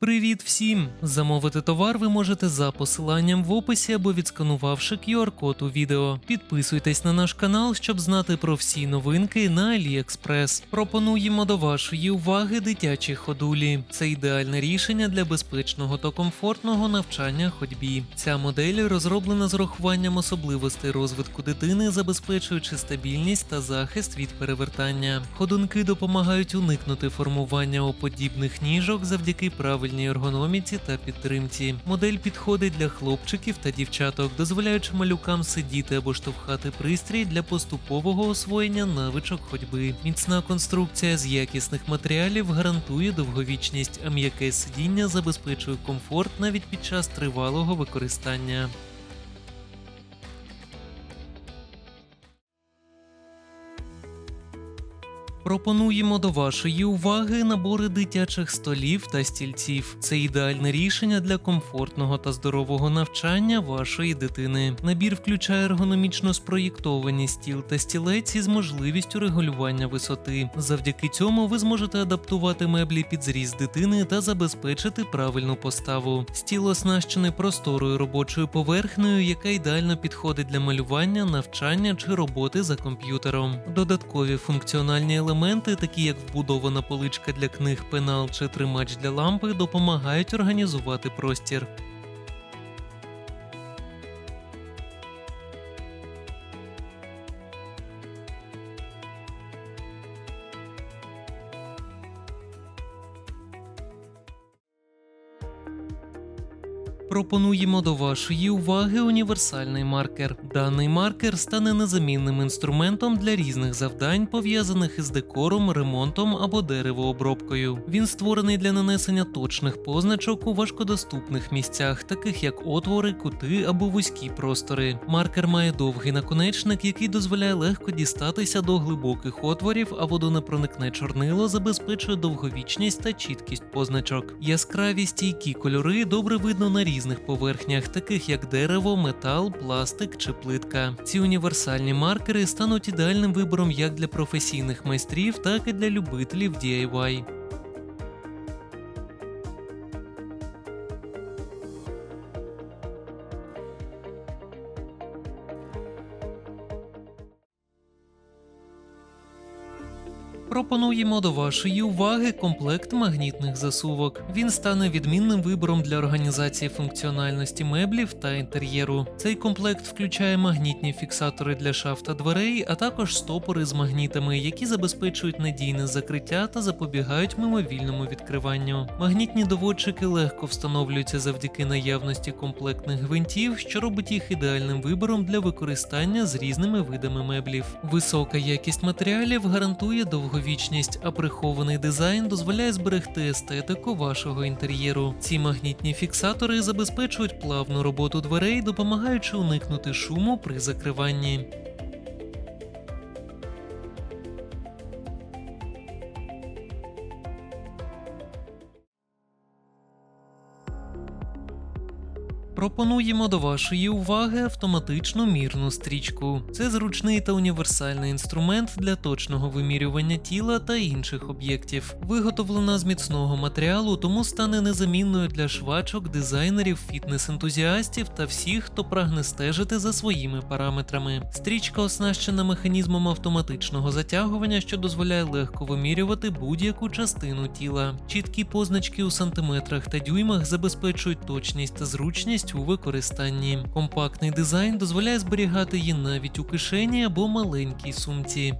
Привіт всім! Замовити товар ви можете за посиланням в описі або відсканувавши QR-код у відео. Підписуйтесь на наш канал, щоб знати про всі новинки на AliExpress. Пропонуємо до вашої уваги дитячі ходулі. Це ідеальне рішення для безпечного та комфортного навчання ходьбі. Ця модель розроблена з урахуванням особливостей розвитку дитини, забезпечуючи стабільність та захист від перевертання. Ходунки допомагають уникнути формування оподібних ніжок завдяки правильній ергономіці та підтримці. Модель підходить для хлопчиків та дівчаток, дозволяючи малюкам сидіти або штовхати пристрій для поступового освоєння навичок ходьби. Міцна конструкція з якісних матеріалів гарантує довговічність, а м'яке сидіння забезпечує комфорт навіть під час тривалого використання. Пропонуємо до вашої уваги набори дитячих столів та стільців. Це ідеальне рішення для комфортного та здорового навчання вашої дитини. Набір включає ергономічно спроєктовані стіл та стілець із можливістю регулювання висоти. Завдяки цьому ви зможете адаптувати меблі під зріст дитини та забезпечити правильну поставу. Стіл оснащений просторою робочою поверхнею, яка ідеально підходить для малювання, навчання чи роботи за комп'ютером. Додаткові функціональні елементи, такі як вбудована поличка для книг, пенал чи тримач для лампи, допомагають організувати простір. Пропонуємо до вашої уваги універсальний маркер. Даний маркер стане незамінним інструментом для різних завдань, пов'язаних із декором, ремонтом або деревообробкою. Він створений для нанесення точних позначок у важкодоступних місцях, таких як отвори, кути або вузькі простори. Маркер має довгий наконечник, який дозволяє легко дістатися до глибоких отворів, а водонепроникне чорнило забезпечує довговічність та чіткість позначок. Яскраві стійкі кольори добре видно на різних поверхнях, таких як дерево, метал, пластик чи плитка. Ці універсальні маркери стануть ідеальним вибором як для професійних майстрів, так і для любителів DIY. Пропонуємо до вашої уваги комплект магнітних засувок. Він стане відмінним вибором для організації функціональності меблів та інтер'єру. Цей комплект включає магнітні фіксатори для шаф та дверей, а також стопори з магнітами, які забезпечують надійне закриття та запобігають мимовільному відкриванню. Магнітні доводчики легко встановлюються завдяки наявності комплектних гвинтів, що робить їх ідеальним вибором для використання з різними видами меблів. Висока якість матеріалів гарантує довговічність, а прихований дизайн дозволяє зберегти естетику вашого інтер'єру. Ці магнітні фіксатори забезпечують плавну роботу дверей, допомагаючи уникнути шуму при закриванні. Пропонуємо до вашої уваги автоматичну мірну стрічку. Це зручний та універсальний інструмент для точного вимірювання тіла та інших об'єктів. Виготовлена з міцного матеріалу, тому стане незамінною для швачок, дизайнерів, фітнес-ентузіастів та всіх, хто прагне стежити за своїми параметрами. Стрічка оснащена механізмом автоматичного затягування, що дозволяє легко вимірювати будь-яку частину тіла. Чіткі позначки у сантиметрах та дюймах забезпечують точність та зручність у використанні. Компактний дизайн дозволяє зберігати її навіть у кишені або маленькій сумці.